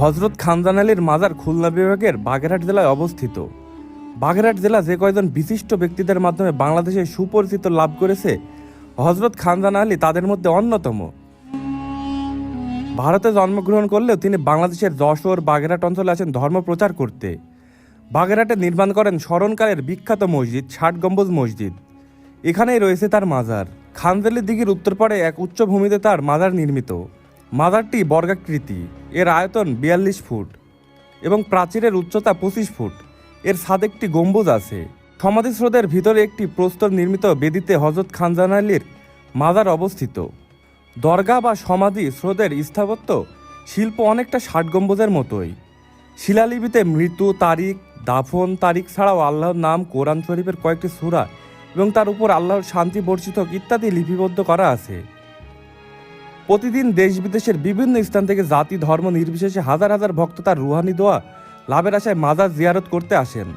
হজরত খানজান আলীর মাজার খুলনা বিভাগের বাগেরহাট জেলায় অবস্থিত। বাগেরহাট জেলা যে কয়জন বিশিষ্ট ব্যক্তিদের মাধ্যমে বাংলাদেশে সুপরিচিত লাভ করেছে, হজরত খানজান আলী তাদের মধ্যে অন্যতম। ভারতে জন্মগ্রহণ করলেও তিনি বাংলাদেশের যশোর, বাগেরহাট অঞ্চলে আছেন ধর্ম প্রচার করতে। বাগেরহাটে নির্মাণ করেন স্মরণকালের বিখ্যাত মসজিদ, ষাট গম্বুজ মসজিদ। এখানেই রয়েছে তার মাজার। খানজালি দিঘির উত্তর পাড়ে এক উচ্চভূমিতে তার মাজার নির্মিত। মাজারটি বর্গাকৃতি। এর আয়তন বিয়াল্লিশ ফুট এবং প্রাচীরের উচ্চতা পঁচিশ ফুট। এর ছাদে একটি গম্বুজ আছে। সমাধিস্রোতের ভিতরে একটি প্রস্তর নির্মিত বেদিতে হজরত খানজান আলীর মাজার অবস্থিত। দরগা বা সমাধি স্রোতের স্থাপত্য শিল্প অনেকটা ষাট গম্বুজের মতোই। শিলালিপিতে মৃত্যু, তারিখ, দাফন, তারিখ ছাড়াও আল্লাহর নাম, কোরআন শরীফের কয়েকটি সূরা এবং তার উপর আল্লাহর শান্তি বর্ষিত ইত্যাদি লিপিবদ্ধ করা আছে। প্রতিদিন দেশ বিদেশের বিভিন্ন স্থান থেকে জাতি, ধর্ম নির্বিশেষে হাজার হাজার ভক্ত তার রুহানি দোয়া, লাভের আশায় মাজার জিয়ারত করতে আসেন।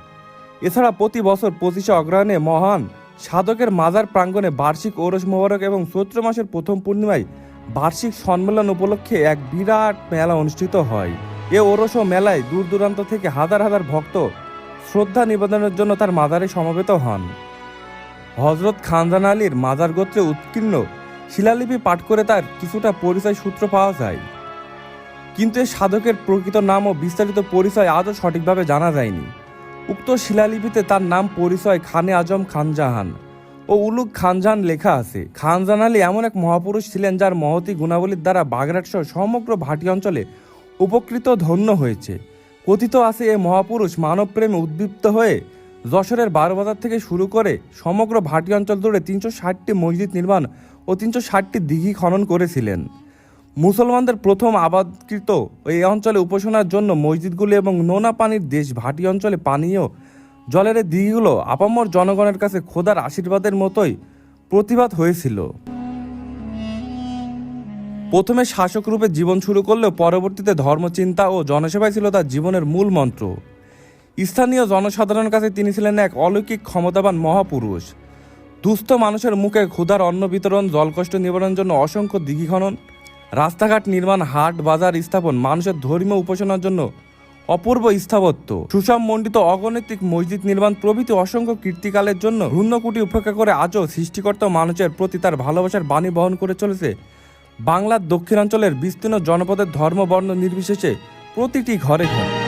এছাড়া প্রতি বছর পঁচিশে অগ্রহণে মহান সাধকের মাজার প্রাঙ্গণে বার্ষিক ওরস মোবারক এবং চৈত্র মাসের প্রথম পূর্ণিমায় বার্ষিক সম্মেলন উপলক্ষে এক বিরাট মেলা অনুষ্ঠিত হয়। এ ওরস ও মেলায় দূর দূরান্ত থেকে হাজার হাজার ভক্ত শ্রদ্ধা নিবেদনের জন্য তার মাজারে সমবেত হন। হজরত খানজান আলীর মাজার গোত্রে উৎকীর্ণ শিলালিপি পাঠ করে তার কিছুটা পরিচয় সূত্র পাওয়া যায়। কিন্তু এই সাধকের প্রকৃত নাম ও বিস্তারিত পরিচয় আজও সঠিকভাবে জানা যায়নি। উক্ত শিলালিপিতে তার নাম পরিচয় খানে আজম খানজাহান ও উলুক খানজাহান লেখা আছে। খানজান আলী এমন এক মহাপুরুষ ছিলেন যার মহতি গুণাবলীর দ্বারা বাগেরহাট সহ সমগ্র ভাটি অঞ্চলে উপকৃত ধন্য হয়েছে। কথিত আছে এ মহাপুরুষ মানবপ্রেমে উদ্দীপ্ত হয়ে যশোরের বারোবাজার থেকে শুরু করে সমগ্র ভাটি অঞ্চল জুড়ে তিনশো ষাটটি মসজিদ নির্মাণ ও তিনশো ষাটটি দিঘি খনন করেছিলেন। মুসলমানদের প্রথম আবাদকৃত এই অঞ্চলে উপাসনার জন্য মসজিদগুলি এবং নোনা পানির দেশ ভাটি অঞ্চলে পানীয় জলের দিঘিগুলো আপামর জনগণের কাছে খোদার আশীর্বাদের মতোই প্রতিবাদ হয়েছিল। প্রথমে শাসক রূপে জীবন শুরু করলেও পরবর্তীতে ধর্মচিন্তা ও জনসেবাই ছিল তার জীবনের মূল মন্ত্র। স্থানীয় জনসাধারণের কাছে তিনি ছিলেন এক অলৌকিক ক্ষমতাবান মহাপুরুষ। দুস্থ মানুষের মুখে ক্ষুধার অন্ন বিতরণ, জলকষ্ট নিবারণের জন্য অসংখ্য দিঘি খনন, রাস্তাঘাট নির্মাণ, হাট, বাজার স্থাপন, মানুষের ধর্মীয় উপাসনার জন্য অপূর্ব স্থাপত্য। সুষম মণ্ডিত অগণিতিক মসজিদ নির্মাণ প্রভৃতি অসংখ্য কীর্তিকালের জন্য রুণ্যকুটি উপেক্ষা করে আজও সৃষ্টিকর্তা মানুষের প্রতি তার ভালোবাসার বাণী বহন করে চলেছে। বাংলার দক্ষিণাঞ্চলের বিস্তীর্ণ জনপদের ধর্ম বর্ণ নির্বিশেষে প্রতিটি ঘরে ঘরে।